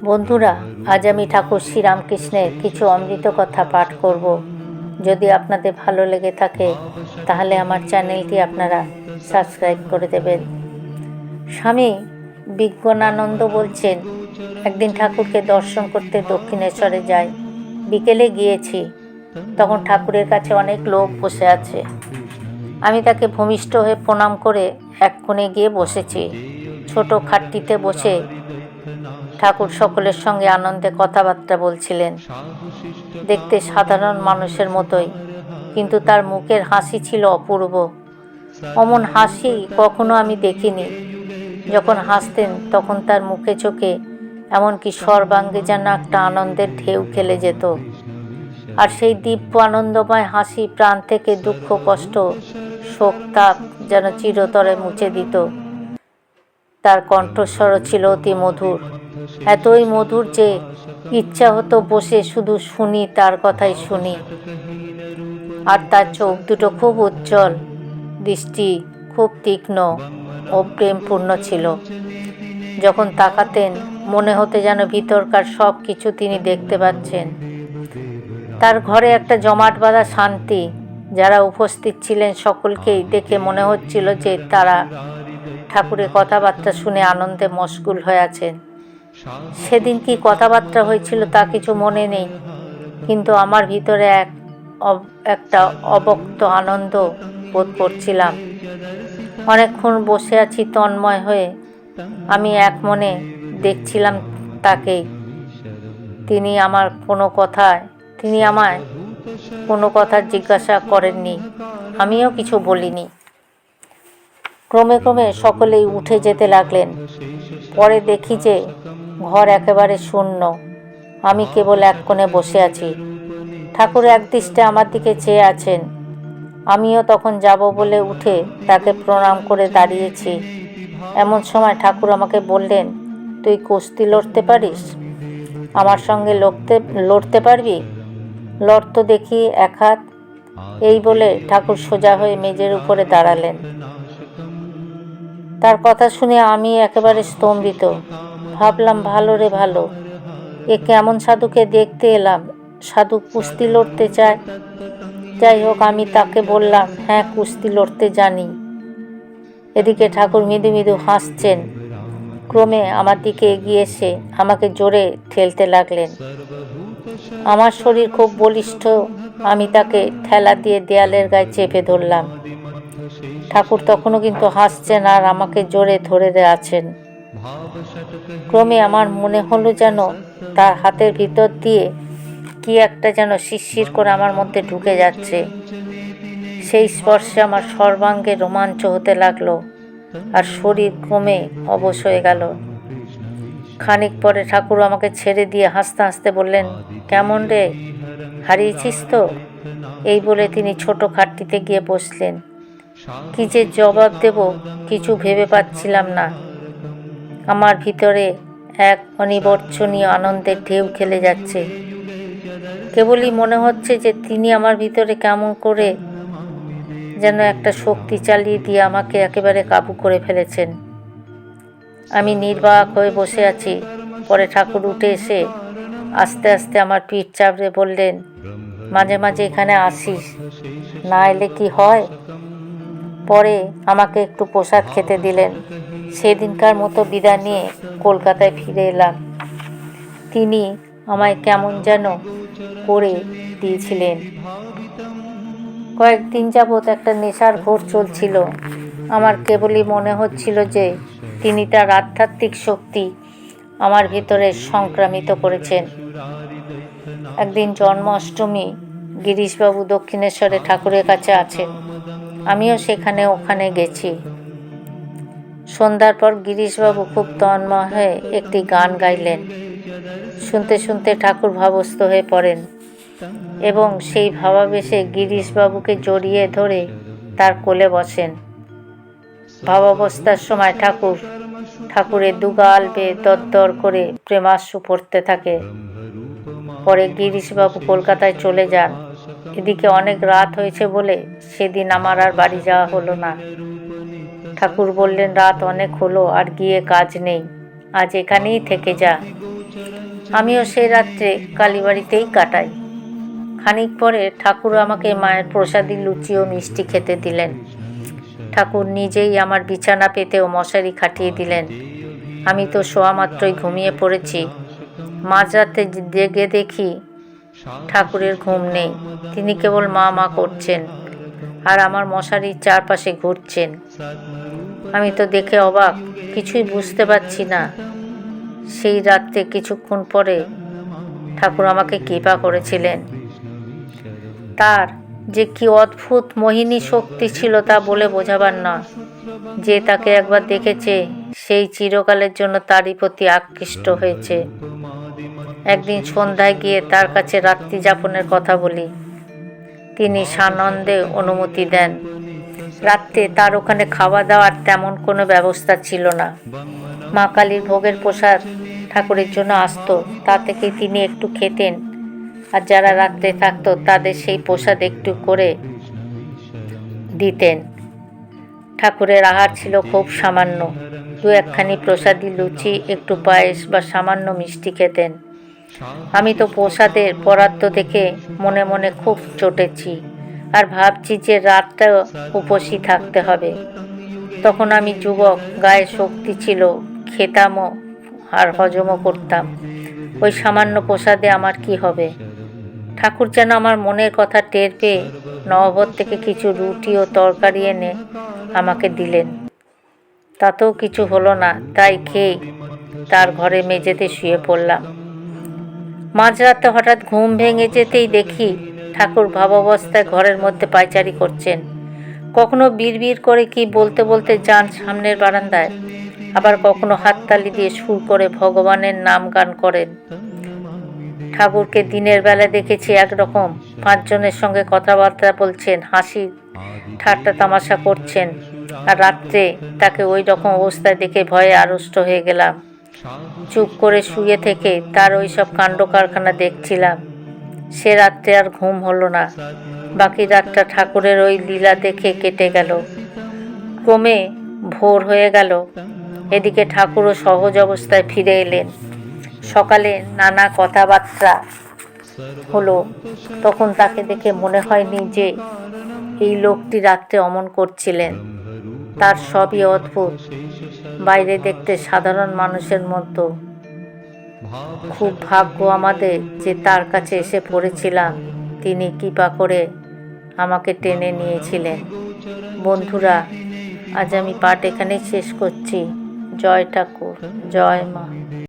বন্ধুরা, আজ আমি ঠাকুর শ্রীরামকৃষ্ণের কিছু অমৃত কথা পাঠ করব। যদি আপনাদের ভালো লেগে থাকে, তাহলে আমার চ্যানেলটি আপনারা সাবস্ক্রাইব করে দেবেন। স্বামী বিজ্ঞানানন্দ বলছেন, একদিন ঠাকুরকে দর্শন করতে দক্ষিণেশ্বরে যাই। বিকেলে গিয়েছি, তখন ঠাকুরের কাছে অনেক লোক বসে আছে। আমি তাকে ভূমিষ্ঠ হয়ে প্রণাম করে এক কোণে গিয়ে বসেছি। ছোট খাটটিতে বসে ঠাকুর সকলের সঙ্গে আনন্দে কথাবার্তা বলছিলেন। দেখতে সাধারণ মানুষের মতোই, কিন্তু তার মুখের হাসি ছিল অপূর্ব। অমন হাসি কখনো আমি দেখিনি। যখন হাসতেন, তখন তার মুখে চোখে এমনকি সর্বাঙ্গে যেন একটা আনন্দের ঢেউ খেলে যেত। আর সেই দিব্য আনন্দময় হাসি প্রাণ থেকে দুঃখ, কষ্ট, শোক, তাপ যেন চিরতরে মুছে দিত। তার কণ্ঠস্বরও ছিল অতি মধুর। এতই মধুর যে ইচ্ছা হতো বসে শুধু শুনি, তার কথাই শুনি। আর তার চোখ দুটো খুব উজ্জ্বল, দৃষ্টি খুব তীক্ষ্ণ ও প্রেমপূর্ণ ছিল। যখন তাকাতেন, মনে হতে যেন ভিতরকার সব কিছু তিনি দেখতে পাচ্ছেন। তার ঘরে একটা জমাট বাঁধা শান্তি, যারা উপস্থিত ছিলেন সকলকেই দেখে মনে হচ্ছিল যে তারা ঠাকুরের কথাবার্তা শুনে আনন্দে মশগুল হয়ে আছেন। সেদিন কি কথাবার্তা হয়েছিল তা কিছু মনে নেই, কিন্তু আমার ভিতরে এক একটা অবক্ত আনন্দ বোধ করছিলাম। অনেকক্ষণ বসে আছি তন্ময় হয়ে, আমি এক মনে দেখছিলাম তাকেই তিনি আমার কোনো কথায়, তিনি আমায় কোনো কথা জিজ্ঞাসা করেননি, আমিও কিছু বলিনি। ক্রমে ক্রমে সকলেই উঠে যেতে লাগলেন। পরে দেখি যে ঘর একেবারে শূন্য। আমি কেবল এক কোণে বসে আছি। ঠাকুর একদৃষ্টে আমার দিকে চেয়ে আছেন। আমিও তখন যাব বলে উঠে তাকে প্রণাম করে দাঁড়িয়েছি। এমন সময় ঠাকুর আমাকে বললেন, তুই কুস্তি লড়তে পারিস? আমার সঙ্গে লড়তে লড়তে পারবি? লড় তো দেখি, এক হাত। এই বলে ঠাকুর সোজা হয়ে মেজের উপরে দাঁড়ালেন। তার কথা শুনে আমি একেবারে স্তম্ভিত। ভাবলাম, ভালো রে ভালো। এ কেমন সাধুকে দেখতে এলাম? সাধু কুস্তি লড়তে চায়। যাই হোক, আমি তাকে বললাম হ্যাঁ কুস্তি লড়তে জানি। এদিকে ঠাকুর মৃদু মৃদু হাসছেন। ক্রমে আমার দিকে এগিয়ে এসে আমাকে জোরে ঠেলতে লাগলেন। আমার শরীর খুব বলিষ্ঠ। আমি তাকে ঠেলা দিয়ে দেয়ালের গায়ে চেপে ধরলাম। ঠাকুর তখনও কিন্তু হাসছেন আর আমাকে জোরে ধরে আছেন। ক্রমে আমার মনে হলো যেন তার হাতের ভিতর দিয়ে কি একটা যেন শিরশির করে আমার মধ্যে ঢুকে যাচ্ছে। সেই স্পর্শে আমার সর্বাঙ্গে রোমাঞ্চ হতে লাগল আর শরীর ক্রমে অবশ হয়ে গেল। খানিক পরে ঠাকুর আমাকে ছেড়ে দিয়ে হাসতে হাসতে বললেন, কেমন রে? হারিয়েছিস তো? এই বলে তিনি ছোট খাটটিতে গিয়ে বসলেন। কি যে জবাব দেব কিছু ভেবে পাচ্ছিলাম না। আমার ভিতরে এক অনিবর্চনীয় আনন্দের ঢেউ খেলে যাচ্ছে। কেবলই মনে হচ্ছে যে তিনি আমার ভিতরে কেমন করে যেন একটা শক্তি চালিয়ে দিয়ে আমাকে একেবারে কাবু করে ফেলেছেন। আমি নির্বাক হয়ে বসে আছি। পরে ঠাকুর উঠে এসে আস্তে আস্তে আমার পিঠ চাপড়ে বললেন, মাঝে মাঝে এখানে আসিস। না এলে কি হয়? পরে আমাকে একটু প্রসাদ খেতে দিলেন। সেদিনকার মতো বিদায় নিয়ে কলকাতায় ফিরে এলাম। তিনি আমায় কেমন যেন করে দিয়েছিলেন। কয়েকদিন যাবৎ একটা নেশার ঘোর চলছিল। আমার কেবলই মনে হচ্ছিল যে তিনি তার আধ্যাত্মিক শক্তি আমার ভিতরে সংক্রামিত করেছেন। একদিন জন্মাষ্টমী গিরিশবাবু দক্ষিণেশ্বরে ঠাকুরের কাছে আছেন। আমিও সেখানে, ওখানে গেছি। সন্ধ্যার পর গিরিশবাবু খুব তন্ময় হয়ে একটি গান গাইলেন। শুনতে শুনতে ঠাকুর ভাবস্থ হয়ে পড়েন এবং সেই ভাবাবেশে গিরিশবাবুকে জড়িয়ে ধরে তার কোলে বসেন। ভাবাবস্থার সময় ঠাকুর ঠাকুরের দুগাল বেয়ে দরদর করে প্রেমাশ্রু পড়তে থাকে। পরে গিরিশবাবু কলকাতায় চলে যান। এদিকে অনেক রাত হয়েছে বলে সেদিন আমার আর বাড়ি যাওয়া হলো না। ঠাকুর বললেন, রাত অনেক হলো আর গিয়ে কাজ নেই। আজ এখানেই থেকে যা। আমিও সেই রাত্রে কালীবাড়িতেই কাটাই। খানিক পরে ঠাকুর আমাকে মায়ের প্রসাদী লুচি ও মিষ্টি খেতে দিলেন। ঠাকুর নিজেই আমার বিছানা পেতে ও মশারি খাটিয়ে দিলেন। আমি তো শোয়া মাত্রই ঘুমিয়ে পড়েছি। মাঝরাতে জেগে দেখি ঠাকুরের ঘুম নেই। তিনি কেবল মা মা করছেন আর আমার মশারির চারপাশে ঘুরছেন। আমি তো দেখে অবাক, কিছুই বুঝতে পারছি না। সেই রাত্রে কিছুক্ষণ পরে ঠাকুর আমাকে কৃপা করেছিলেন। তার যে কি অদ্ভুত মোহিনী শক্তি ছিল তা বলে বোঝাবার না। যে তাকে একবার দেখেছে, সেই চিরকালের জন্য তারই প্রতি আকৃষ্ট হয়েছে। একদিন সন্ধ্যায় গিয়ে তার কাছে রাত্রি যাপনের কথা বলি। তিনি সানন্দে অনুমতি দেন। রাত্রে তার ওখানে খাওয়া দাওয়ার তেমন কোনো ব্যবস্থা ছিল না। মা কালীর ভোগের প্রসাদ ঠাকুরের জন্য আসতো, তা থেকে তিনি একটু খেতেন। আর যারা রাত্রে থাকতো, তাদের সেই প্রসাদ একটু করে দিতেন। ঠাকুরের আহার ছিল খুব সামান্য। দু একখানি প্রসাদী লুচি, একটু পায়েস বা সামান্য মিষ্টি খেতেন। আমি তো প্রসাদের বরাদ্দ দেখে মনে মনে খুব চটেছি আর ভাবছি যে রাতটা উপসী থাকতে হবে। তখন আমি যুবক, গায়ে শক্তি ছিল, খেতামও আর হজমও করতাম। ওই সামান্য প্রসাদে আমার কি হবে? ঠাকুর যেন আমার মনের কথা টের পেয়ে নববর থেকে কিছু রুটি ও তরকারি এনে আমাকে দিলেন। তাতেও কিছু হলো না, তাই খেয়ে তার ঘরে মেঝেতে শুয়ে পড়লাম। মাঝরাতে হঠাৎ ঘুম ভেঙে যেতেই দেখি ঠাকুর ভাবাবস্থায় ঘরের মধ্যে পায়চারি করছেন। কখনো বিড়বিড় করে কি বলতে বলতে যান সামনের বারান্দায়, আবার কখনো হাততালি দিয়ে সুর করে ভগবানের নাম গান করেন। ঠাকুরকে দিনের বেলা দেখেছি একরকম, পাঁচজনের সঙ্গে কথাবার্তা বলছেন, হাসি, ঠাট্টা তামাশা করছেন। রাত্রে তাকে ওই রকম অবস্থায় দেখে ভয়ে আড়ষ্ট হয়ে গেলাম। চুপ করে শুয়ে থেকে তার ওই সব কাণ্ড কারখানা দেখছিলাম। সে রাত্রে আর ঘুম হলো না। বাকি রাতটা ঠাকুরের ওই লীলা দেখে কেটে গেল। ক্রমে ভোর হয়ে গেল। এদিকে ঠাকুরও সহজ অবস্থায় ফিরে এলেন। সকালে নানা কথাবার্তা হলো। তখন তাকে দেখে মনে হয়নি যে এই লোকটি রাত্রে অমন করছিলেন। তার সবই অদ্ভুত। বাইরে দেখতে সাধারণ মানুষের মতো। খুব ভাগ্য আমাদের যে তার কাছে এসে পড়েছিলাম। তিনি কৃপা করে আমাকে টেনে নিয়েছিলেন। বন্ধুরা, আজ আমি পাঠ এখানেই শেষ করছি। জয় ঠাকুর, জয় মা।